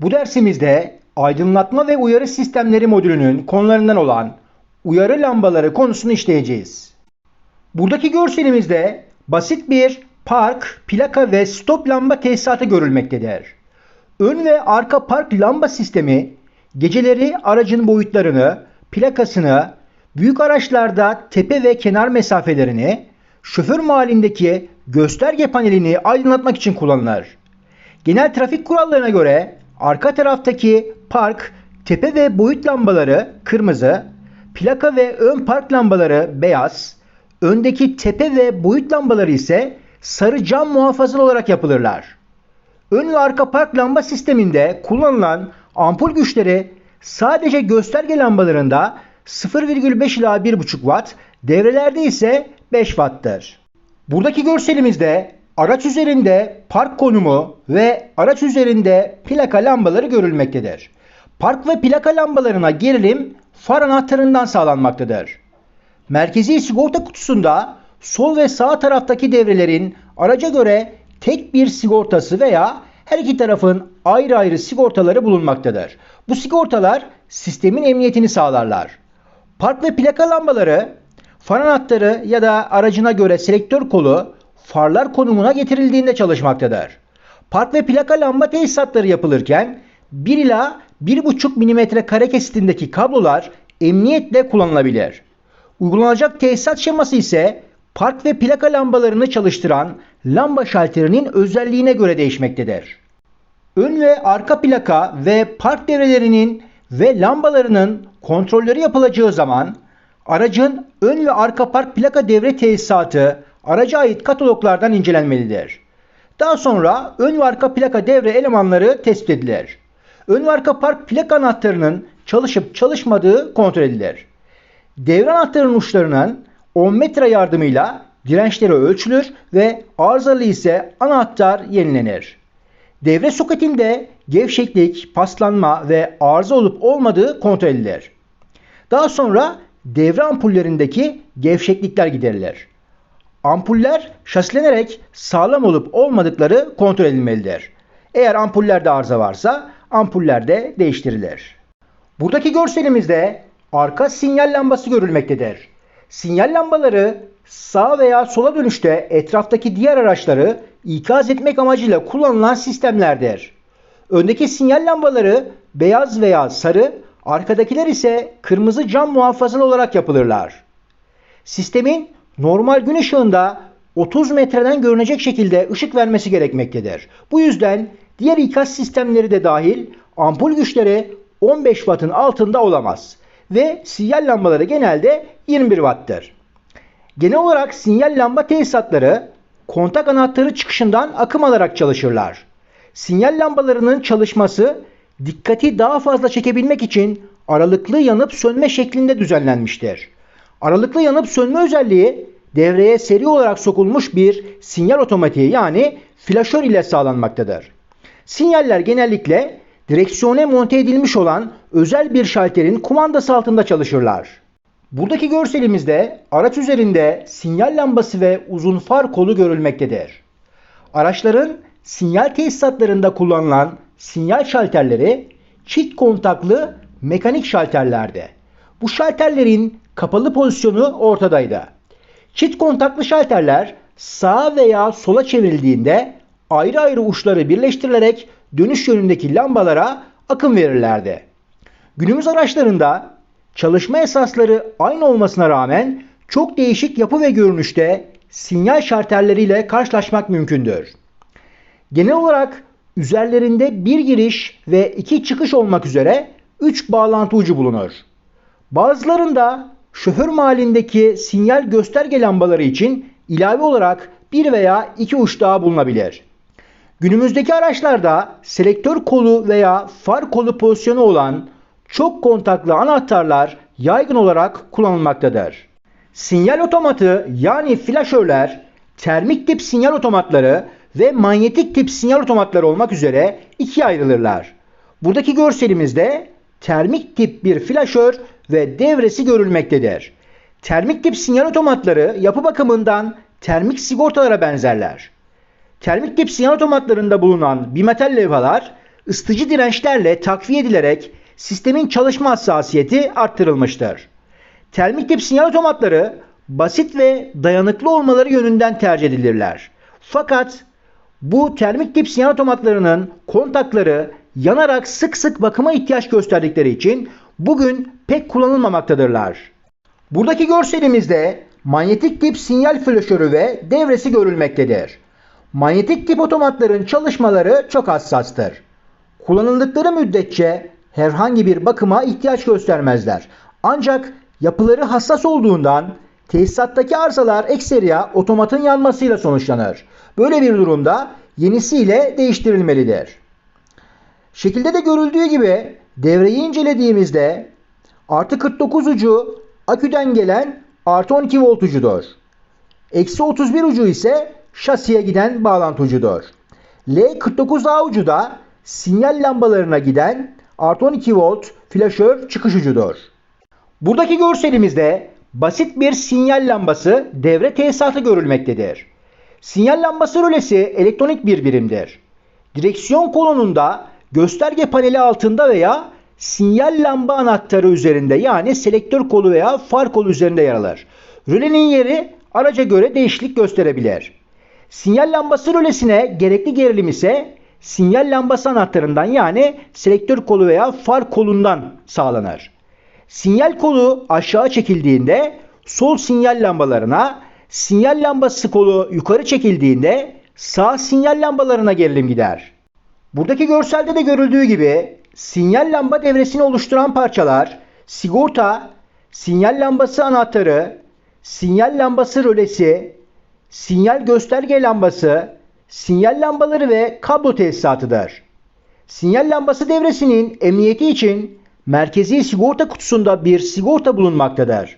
Bu dersimizde aydınlatma ve uyarı sistemleri modülünün konularından olan uyarı lambaları konusunu işleyeceğiz. Buradaki görselimizde basit bir park, plaka ve stop lamba tesisatı görülmektedir. Ön ve arka park lamba sistemi geceleri aracın boyutlarını, plakasını, büyük araçlarda tepe ve kenar mesafelerini, şoför mahallindeki gösterge panelini aydınlatmak için kullanılır. Genel trafik kurallarına göre arka taraftaki park, tepe ve boyut lambaları kırmızı, plaka ve ön park lambaları beyaz, öndeki tepe ve boyut lambaları ise sarı cam muhafazalı olarak yapılırlar. Ön ve arka park lamba sisteminde kullanılan ampul güçleri sadece gösterge lambalarında 0,5 ila 1,5 watt, devrelerde ise 5 watt'tır. Buradaki görselimizde araç üzerinde park konumu ve araç üzerinde plaka lambaları görülmektedir. Park ve plaka lambalarına gerilim far anahtarından sağlanmaktadır. Merkezi sigorta kutusunda sol ve sağ taraftaki devrelerin araca göre tek bir sigortası veya her iki tarafın ayrı ayrı sigortaları bulunmaktadır. Bu sigortalar sistemin emniyetini sağlarlar. Park ve plaka lambaları far anahtarı ya da aracına göre selektör kolu farlar konumuna getirildiğinde çalışmaktadır. Park ve plaka lamba tesisatları yapılırken 1 ila 1,5 mm kare kesitindeki kablolar emniyetle kullanılabilir. Uygulanacak tesisat şeması ise park ve plaka lambalarını çalıştıran lamba şalterinin özelliğine göre değişmektedir. Ön ve arka plaka ve park devrelerinin ve lambalarının kontrolleri yapılacağı zaman aracın ön ve arka park plaka devre tesisatı araca ait kataloglardan incelenmelidir. Daha sonra ön ve arka plaka devre elemanları tespit edilir. Ön ve arka park plaka anahtarının çalışıp çalışmadığı kontrol edilir. Devre anahtarının uçlarının 10 metre yardımıyla dirençleri ölçülür ve arızalı ise anahtar yenilenir. Devre soketinde gevşeklik, paslanma ve arıza olup olmadığı kontrol edilir. Daha sonra devre ampullerindeki gevşeklikler giderilir. Ampuller şasilenerek sağlam olup olmadıkları kontrol edilmelidir. Eğer ampullerde arıza varsa ampuller de değiştirilir. Buradaki görselimizde arka sinyal lambası görülmektedir. Sinyal lambaları sağ veya sola dönüşte etraftaki diğer araçları ikaz etmek amacıyla kullanılan sistemlerdir. Öndeki sinyal lambaları beyaz veya sarı, arkadakiler ise kırmızı cam muhafazalı olarak yapılırlar. Sistemin normal gün ışığında 30 metreden görünecek şekilde ışık vermesi gerekmektedir. Bu yüzden diğer ikaz sistemleri de dahil ampul güçleri 15 wattın altında olamaz ve sinyal lambaları genelde 21 watt'tır. Genel olarak sinyal lamba tesisatları kontak anahtarı çıkışından akım alarak çalışırlar. Sinyal lambalarının çalışması dikkati daha fazla çekebilmek için aralıklı yanıp sönme şeklinde düzenlenmiştir. Aralıklı yanıp sönme özelliği devreye seri olarak sokulmuş bir sinyal otomatiği yani flaşör ile sağlanmaktadır. Sinyaller genellikle direksiyona monte edilmiş olan özel bir şalterin kumandası altında çalışırlar. Buradaki görselimizde araç üzerinde sinyal lambası ve uzun far kolu görülmektedir. Araçların sinyal tesisatlarında kullanılan sinyal şalterleri çift kontaklı mekanik şalterlerdi. Bu şalterlerin kapalı pozisyonu ortadaydı. Çift kontaklı şalterler sağa veya sola çevrildiğinde ayrı ayrı uçları birleştirilerek dönüş yönündeki lambalara akım verirlerdi. Günümüz araçlarında çalışma esasları aynı olmasına rağmen çok değişik yapı ve görünüşte sinyal şarterleriyle karşılaşmak mümkündür. Genel olarak üzerlerinde bir giriş ve iki çıkış olmak üzere üç bağlantı ucu bulunur. Bazılarında şoför mahallindeki sinyal gösterge lambaları için ilave olarak bir veya iki uç daha bulunabilir. Günümüzdeki araçlarda selektör kolu veya far kolu pozisyonu olan çok kontaklı anahtarlar yaygın olarak kullanılmaktadır. Sinyal otomatı yani flaşörler, termik tip sinyal otomatları ve manyetik tip sinyal otomatları olmak üzere ikiye ayrılırlar. Buradaki görselimizde termik tip bir flaşör ve devresi görülmektedir. Termik tip sinyal otomatları yapı bakımından termik sigortalara benzerler. Termik tip sinyal otomatlarında bulunan bimetal levhalar ısıtıcı dirençlerle takviye edilerek sistemin çalışma hassasiyeti arttırılmıştır. Termik tip sinyal otomatları basit ve dayanıklı olmaları yönünden tercih edilirler. Fakat bu termik tip sinyal otomatlarının kontakları yanarak sık sık bakıma ihtiyaç gösterdikleri için bugün pek kullanılmamaktadırlar. Buradaki görselimizde manyetik tip sinyal flaşörü ve devresi görülmektedir. Manyetik tip otomatların çalışmaları çok hassastır. Kullanıldıkları müddetçe herhangi bir bakıma ihtiyaç göstermezler. Ancak yapıları hassas olduğundan tesisattaki arızalar ekseriya otomatın yanmasıyla sonuçlanır. Böyle bir durumda yenisiyle değiştirilmelidir. Şekilde de görüldüğü gibi devreyi incelediğimizde artı 49 ucu aküden gelen artı 12 volt ucudur. Eksi 31 ucu ise şasiye giden bağlantı ucudur. L49A ucu da sinyal lambalarına giden artı 12 volt flaşör çıkış ucudur. Buradaki görselimizde basit bir sinyal lambası devre tesisatı görülmektedir. Sinyal lambası rölesi elektronik bir birimdir. Direksiyon kolonunda gösterge paneli altında veya sinyal lamba anahtarı üzerinde yani selektör kolu veya far kolu üzerinde yer alır. Rölenin yeri araca göre değişiklik gösterebilir. Sinyal lambası rölesine gerekli gerilim ise sinyal lambası anahtarından yani selektör kolu veya far kolundan sağlanır. Sinyal kolu aşağı çekildiğinde sol sinyal lambalarına, sinyal lambası kolu yukarı çekildiğinde sağ sinyal lambalarına gerilim gider. Buradaki görselde de görüldüğü gibi sinyal lamba devresini oluşturan parçalar sigorta, sinyal lambası anahtarı, sinyal lambası rölesi, sinyal gösterge lambası, sinyal lambaları ve kablo tesisatıdır. Sinyal lambası devresinin emniyeti için merkezi sigorta kutusunda bir sigorta bulunmaktadır.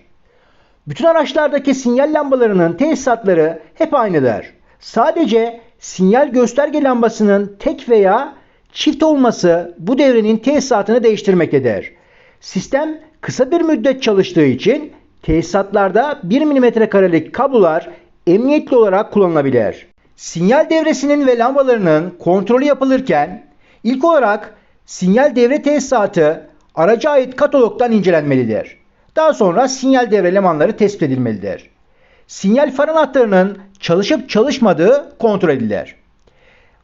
Bütün araçlardaki sinyal lambalarının tesisatları hep aynıdır. Sadece sinyal gösterge lambasının tek veya çift olması bu devrenin tesisatını değiştirmektedir. Sistem kısa bir müddet çalıştığı için tesisatlarda 1 mm karelik kablolar emniyetli olarak kullanılabilir. Sinyal devresinin ve lambalarının kontrolü yapılırken ilk olarak sinyal devre tesisatı araca ait katalogdan incelenmelidir. Daha sonra sinyal devre elemanları tespit edilmelidir. Sinyal far anahtarının çalışıp çalışmadığı kontrol edilir.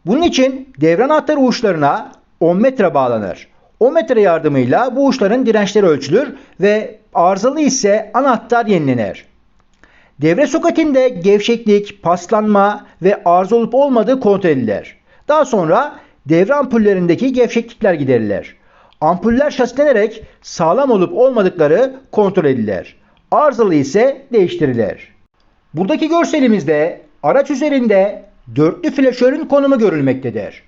Bunun için devre anahtarı uçlarına 10 metre bağlanır. 10 metre yardımıyla bu uçların dirençleri ölçülür ve arızalı ise anahtar yenilenir. Devre soketinde gevşeklik, paslanma ve arıza olup olmadığı kontrol edilir. Daha sonra devre ampullerindeki gevşeklikler giderilir. Ampuller şasilenerek sağlam olup olmadıkları kontrol edilir. Arızalı ise değiştirilir. Buradaki görselimizde araç üzerinde dörtlü flaşörün konumu görülmektedir.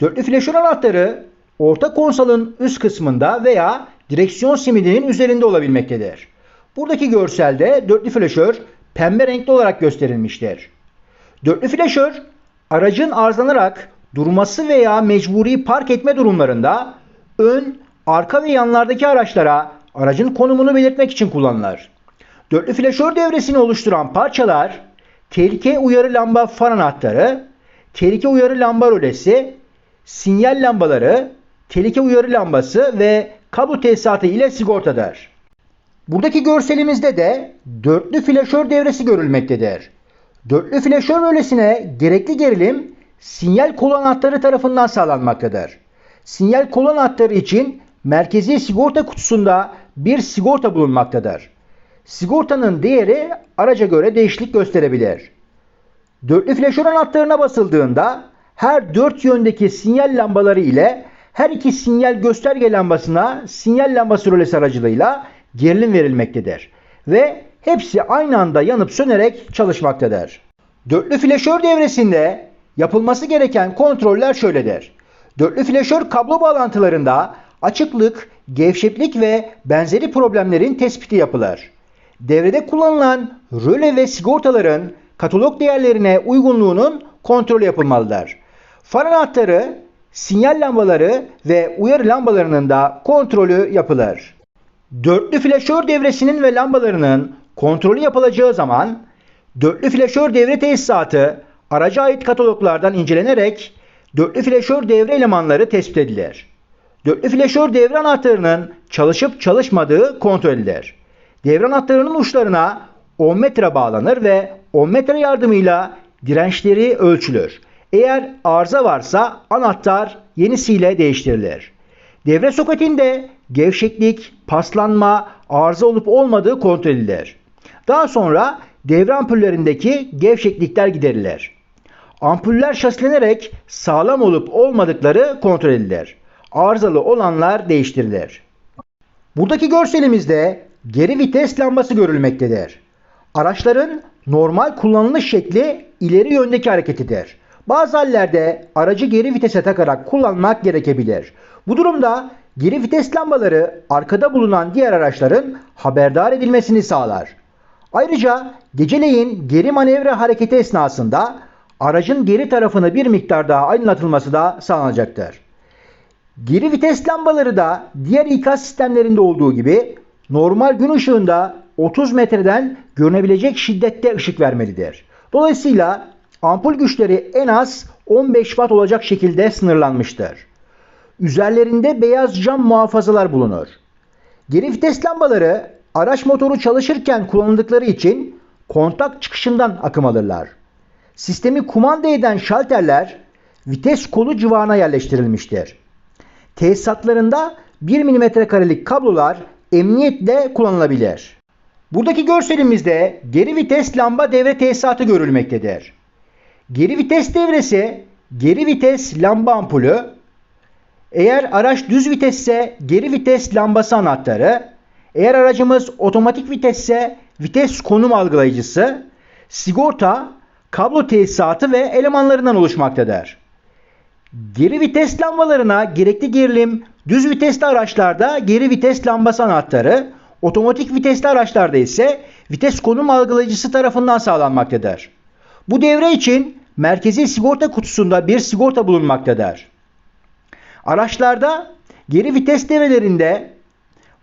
Dörtlü flaşör anahtarı orta konsolun üst kısmında veya direksiyon simidinin üzerinde olabilmektedir. Buradaki görselde dörtlü flaşör pembe renkli olarak gösterilmiştir. Dörtlü flaşör aracın arızalanarak durması veya mecburi park etme durumlarında ön, arka ve yanlardaki araçlara aracın konumunu belirtmek için kullanılır. Dörtlü flaşör devresini oluşturan parçalar tehlike uyarı lamba far anahtarı, tehlike uyarı lamba rölesi, sinyal lambaları, tehlike uyarı lambası ve kablo tesisatı ile sigortadır. Buradaki görselimizde de dörtlü flaşör devresi görülmektedir. Dörtlü flaşör rölesine gerekli gerilim sinyal kolu anahtarı tarafından sağlanmaktadır. Sinyal kolu anahtarı için merkezi sigorta kutusunda bir sigorta bulunmaktadır. Sigortanın değeri araca göre değişiklik gösterebilir. Dörtlü flaşör anahtarına basıldığında her dört yöndeki sinyal lambaları ile her iki sinyal gösterge lambasına sinyal lambası rölesi aracılığıyla gerilim verilmektedir. Ve hepsi aynı anda yanıp sönerek çalışmaktadır. Dörtlü flaşör devresinde yapılması gereken kontroller şöyledir. Dörtlü flaşör kablo bağlantılarında açıklık, gevşeklik ve benzeri problemlerin tespiti yapılır. Devrede kullanılan röle ve sigortaların katalog değerlerine uygunluğunun kontrolü yapılmalıdır. Far anahtarı, sinyal lambaları ve uyarı lambalarının da kontrolü yapılır. Dörtlü flaşör devresinin ve lambalarının kontrolü yapılacağı zaman dörtlü flaşör devre tesisatı araca ait kataloglardan incelenerek dörtlü flaşör devre elemanları tespit edilir. Dörtlü flaşör devre anahtarının çalışıp çalışmadığı kontrol edilir. Devre anahtarının uçlarına 10 metre bağlanır ve 10 metre yardımıyla dirençleri ölçülür. Eğer arıza varsa anahtar yenisiyle değiştirilir. Devre soketinde gevşeklik, paslanma, arıza olup olmadığı kontrol edilir. Daha sonra devre ampullerindeki gevşeklikler giderilir. Ampuller şasilenerek sağlam olup olmadıkları kontrol edilir. Arızalı olanlar değiştirilir. Buradaki görselimizde geri vites lambası görülmektedir. Araçların normal kullanılış şekli ileri yöndeki hareketidir. Bazı hallerde aracı geri vitese takarak kullanmak gerekebilir. Bu durumda geri vites lambaları arkada bulunan diğer araçların haberdar edilmesini sağlar. Ayrıca geceleyin geri manevra hareketi esnasında aracın geri tarafını bir miktar daha aydınlatılması da sağlanacaktır. Geri vites lambaları da diğer ikaz sistemlerinde olduğu gibi normal gün ışığında 30 metreden görünebilecek şiddette ışık vermelidir. Dolayısıyla ampul güçleri en az 15 watt olacak şekilde sınırlanmıştır. Üzerlerinde beyaz cam muhafazalar bulunur. Geri vites lambaları araç motoru çalışırken kullanıldıkları için kontak çıkışından akım alırlar. Sistemi kumanda eden şalterler vites kolu civarına yerleştirilmiştir. Tesisatlarında 1 mm karelik kablolar emniyetle kullanılabilir. Buradaki görselimizde geri vites lamba devre tesisatı görülmektedir. Geri vites devresi geri vites lamba ampulü, eğer araç düz vitesse geri vites lambası anahtarı, eğer aracımız otomatik vitesse vites konum algılayıcısı, sigorta, kablo tesisatı ve elemanlarından oluşmaktadır. Geri vites lambalarına gerekli gerilim düz vitesli araçlarda geri vites lambası anahtarı, otomatik vitesli araçlarda ise vites konum algılayıcısı tarafından sağlanmaktadır. Bu devre için merkezi sigorta kutusunda bir sigorta bulunmaktadır. Araçlarda geri vites devrelerinde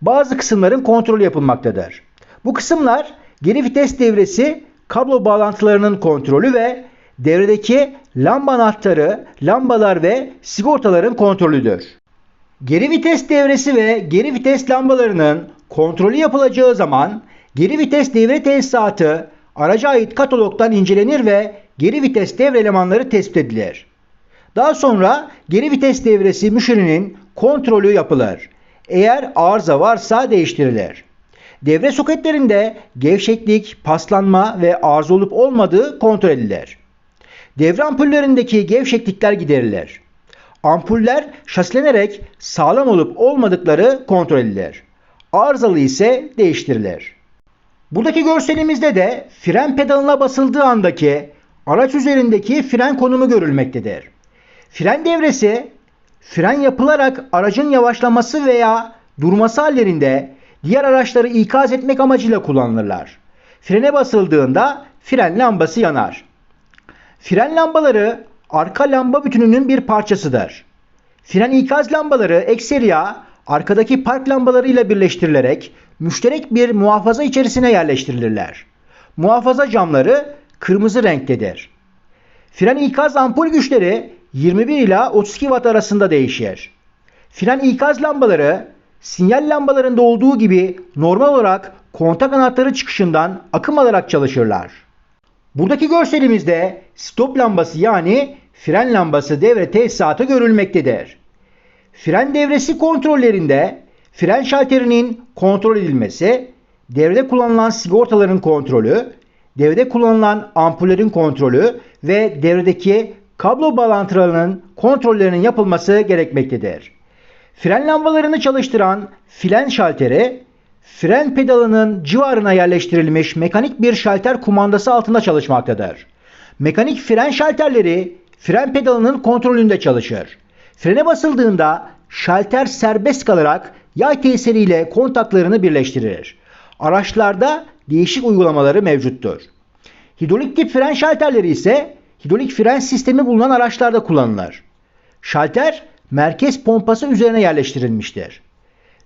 bazı kısımların kontrolü yapılmaktadır. Bu kısımlar geri vites devresi, kablo bağlantılarının kontrolü ve devredeki lamba anahtarı, lambalar ve sigortaların kontrolüdür. Geri vites devresi ve geri vites lambalarının kontrolü yapılacağı zaman geri vites devre tesisatı araca ait katalogdan incelenir ve geri vites devre elemanları tespit edilir. Daha sonra geri vites devresi müşterinin kontrolü yapılır. Eğer arıza varsa değiştirilir. Devre soketlerinde gevşeklik, paslanma ve arıza olup olmadığı kontrol edilir. Devre ampullerindeki gevşeklikler giderilir. Ampuller şasilenerek sağlam olup olmadıkları kontrol edilir. Arızalı ise değiştirilir. Buradaki görselimizde de fren pedalına basıldığı andaki araç üzerindeki fren konumu görülmektedir. Fren devresi fren yapılarak aracın yavaşlaması veya durması hallerinde diğer araçları ikaz etmek amacıyla kullanılırlar. Frene basıldığında fren lambası yanar. Fren lambaları arka lamba bütününün bir parçasıdır. Fren ikaz lambaları ekseriya arkadaki park lambalarıyla birleştirilerek müşterek bir muhafaza içerisine yerleştirilirler. Muhafaza camları kırmızı renktedir. Fren ikaz ampul güçleri 21 ila 32 watt arasında değişir. Fren ikaz lambaları sinyal lambalarında olduğu gibi normal olarak kontak anahtarı çıkışından akım alarak çalışırlar. Buradaki görselimizde stop lambası yani fren lambası devre tesisatı görülmektedir. Fren devresi kontrollerinde fren şalterinin kontrol edilmesi, devrede kullanılan sigortaların kontrolü, devrede kullanılan ampullerin kontrolü ve devredeki kablo bağlantılarının kontrollerinin yapılması gerekmektedir. Fren lambalarını çalıştıran fren şalteri, fren pedalının civarına yerleştirilmiş mekanik bir şalter kumandası altında çalışmaktadır. Mekanik fren şalterleri fren pedalının kontrolünde çalışır. Frene basıldığında şalter serbest kalarak yay tesiriyle kontaklarını birleştirir. Araçlarda değişik uygulamaları mevcuttur. Hidrolik tip fren şalterleri ise hidrolik fren sistemi bulunan araçlarda kullanılır. Şalter merkez pompası üzerine yerleştirilmiştir.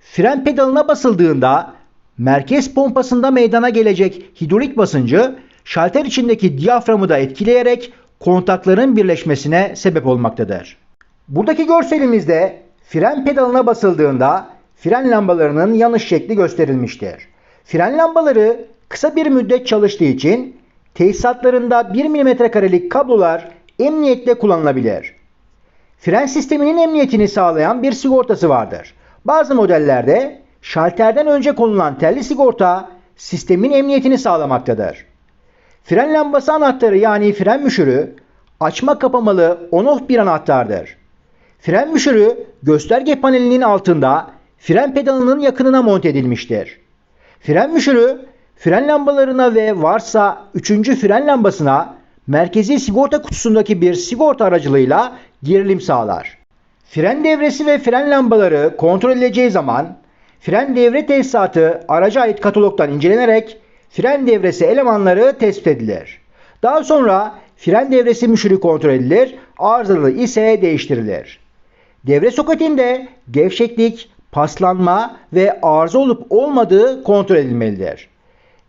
Fren pedalına basıldığında merkez pompasında meydana gelecek hidrolik basıncı şalter içindeki diyaframı da etkileyerek kontakların birleşmesine sebep olmaktadır. Buradaki görselimizde fren pedalına basıldığında fren lambalarının yanış şekli gösterilmiştir. Fren lambaları kısa bir müddet çalıştığı için tesisatlarında 1 mm karelik kablolar emniyetle kullanılabilir. Fren sisteminin emniyetini sağlayan bir sigortası vardır. Bazı modellerde şalterden önce konulan telli sigorta sistemin emniyetini sağlamaktadır. Fren lambası anahtarı yani fren müşürü açma kapamalı on-off bir anahtardır. Fren müşürü gösterge panelinin altında fren pedalının yakınına monte edilmiştir. Fren müşürü fren lambalarına ve varsa üçüncü fren lambasına merkezi sigorta kutusundaki bir sigorta aracılığıyla gerilim sağlar. Fren devresi ve fren lambaları kontrol edileceği zaman fren devre tesisatı araca ait katalogdan incelenerek fren devresi elemanları tespit edilir. Daha sonra fren devresi müşürü kontrol edilir, arızalı ise değiştirilir. Devre soketinde gevşeklik, paslanma ve arıza olup olmadığı kontrol edilmelidir.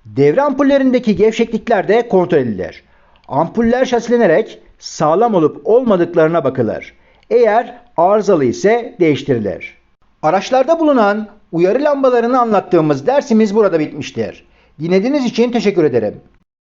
Devre ampullerindeki gevşeklikler de kontrol edilir. Ampuller şasilenerek sağlam olup olmadıklarına bakılır. Eğer arızalı ise değiştirilir. Araçlarda bulunan uyarı lambalarını anlattığımız dersimiz burada bitmiştir. Dinlediğiniz için teşekkür ederim.